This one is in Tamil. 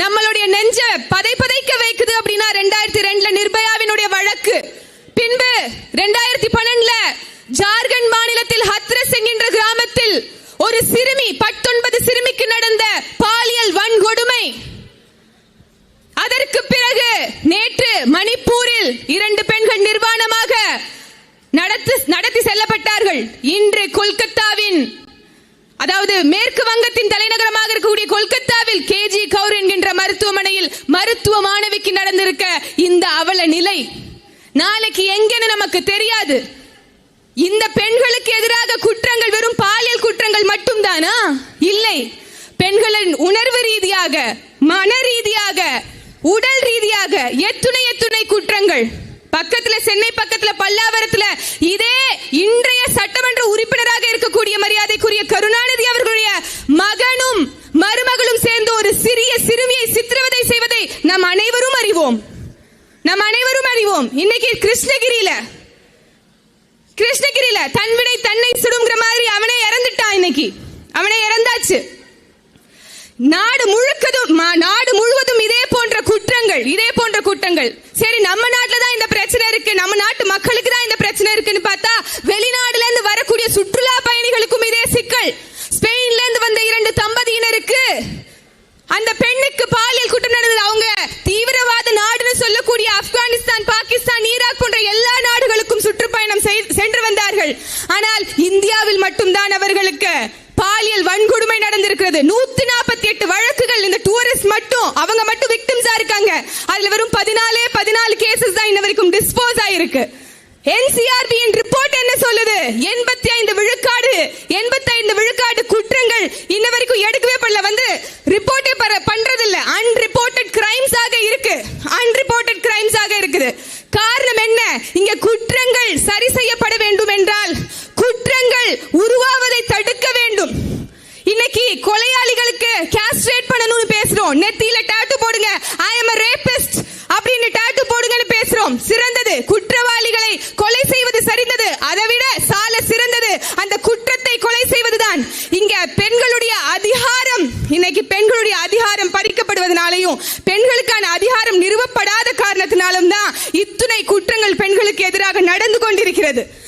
நம்மளுடைய நெஞ்ச பதை பதைக்க வைக்குது அப்படின்னா ரெண்டாயிரத்தி ரெண்டுல நிர்பயாவினுடைய வழக்கு. பின்பு ரெண்டாயிரத்தி பன்னெண்டுல ஜார்க்கண்ட் மாநிலத்தில் ஹத்ரஸ் என்கின்ற கிராமத்தில் ஒரு சிறுமி பத்தொன்பது சிறுமிக்கு நடந்த பாலியல் வன்கொடுமை. அதற்கு பிறகு நேற்று மணிப்பூரில் இரண்டு பெண்கள் நிர்வாணமாக நடத்து நடத்தி செல்லப்பட்டார்கள். இன்று கொல்கத்தாவின் அதாவது மேற்கு வங்கத்தின் தலைநகரமாக இருக்கக்கூடிய கொல்கத்தாவில் இல்லை. நாளைக்கு எங்கன்னு நமக்கு தெரியாது. இந்த பெண்களுக்கு எதிராக குற்றங்கள் வெறும் பாலியல் குற்றங்கள் மட்டும்தானா? இல்லை. பெண்களின் உணர்வு ரீதியாக மன ரீதியாக உடல் ரீதியாக எத்துணை எத்துணை குற்றங்கள். பக்கத்துல சென்னை பக்கத்துல பல்லாவரத்துல இதே இன்றைய சட்டமன்ற உறுப்பினராக இருக்கக்கூடிய மரியாதைக்குரிய கருணாநிதி அவர்களுடைய மகனும் மருமகளும் சேர்ந்து ஒரு சிறிய சிறுமியை சித்திரவதை செய்வதை நாம் அனைவரும் அறிவோம். நாம் அனைவரும் அறிவோம். இன்னைக்கு கிருஷ்ணகிரியில கிருஷ்ணகிரியில தன்வினை தன்னை சுடுங்கிற மாதிரி அவனே இறந்துட்டான் இன்னைக்கு. அவனே இறந்தாச்சு. நாடு முழுக்கதும் நாடு முழுவதும் இதே போன்ற குற்றங்கள் இதே போன்ற குற்றங்கள். சரி நம்ம நாட்டுல தான் இந்த பிரச்சனை இருக்கு. நம்ம நாட்டு மக்களுக்கு தான் இந்த பிரச்சனை இருக்குன்னு பார்த்தா வெளிநாடுல இருந்து ஆனால் இந்தியாவில் மட்டும்தான் அவர்களுக்கு பாலியல் வன்கொடுமை நடந்திருக்கிறது. நூத்தி நாற்பத்தி எட்டு வழக்குகள் இந்த டூரிஸ்ட் மட்டும் அவங்க மட்டும் விக்டிம்ஸா இருக்காங்க. அதுல வெறும் பதினாலே பதினாலு கேசஸ் தான் இன்ன வரைக்கும் டிஸ்போஸ் ஆயிருக்கு. என்சிஆர்பியின் ரிப்போர்ட் என்ன சொல்லுது? எண்பத்தி ஐந்து விழுக்காடு எண்பத்தி ஐந்து விழுக்காடு குற்றங்கள் இன்ன வரைக்கும் எடுக்கவே பண்ணல வந்து ரிப்போர்ட்டே பண்றது இல்ல அன்ரிப்போர்ட்டட் கிரைம்ஸ் ஆக இருக்கு. அன்ரிப்போர்ட்டட் கிரைம்ஸ் ஆக இருக்குது. காரணம் என்ன இங்க குற்றங்கள் சரி செய்யப்பட வேண்டும் என்றால் குற்றங்கள் உருவாவதை தடுக்க வேண்டும் இன்னைக்கு கொலையாளிகளுக்கு கேஸ்ட்ரேட் பண்ணணும்னு பேசுறோம். நெத்தியில டாட்டு போடுங்க. ஐ எம் ரேபிஸ்ட் அப்படின்னு டாட்டு போடுங்கன்னு பேசுறோம். சிறந்தது. குற்றவாளிகளை கொலை செய்வது சரிந்தது. அதை விட சால சிறந்தது. அந்த குற்றத்தை கொலை செய்வதுதான். இங்க பெண்களுடைய அதிகாரம் இன்னைக்கு பெண்களுடைய அதிகாரம் பறிக்கப்படுவதனாலையும் பெண்களுக்கான அதிகாரம் நிறுவப்படாத காரணத்தினாலும் தான் இத்துணை குற்றங்கள் பெண்களுக்கு எதிராக நடந்து கொண்டிருக்கிறது.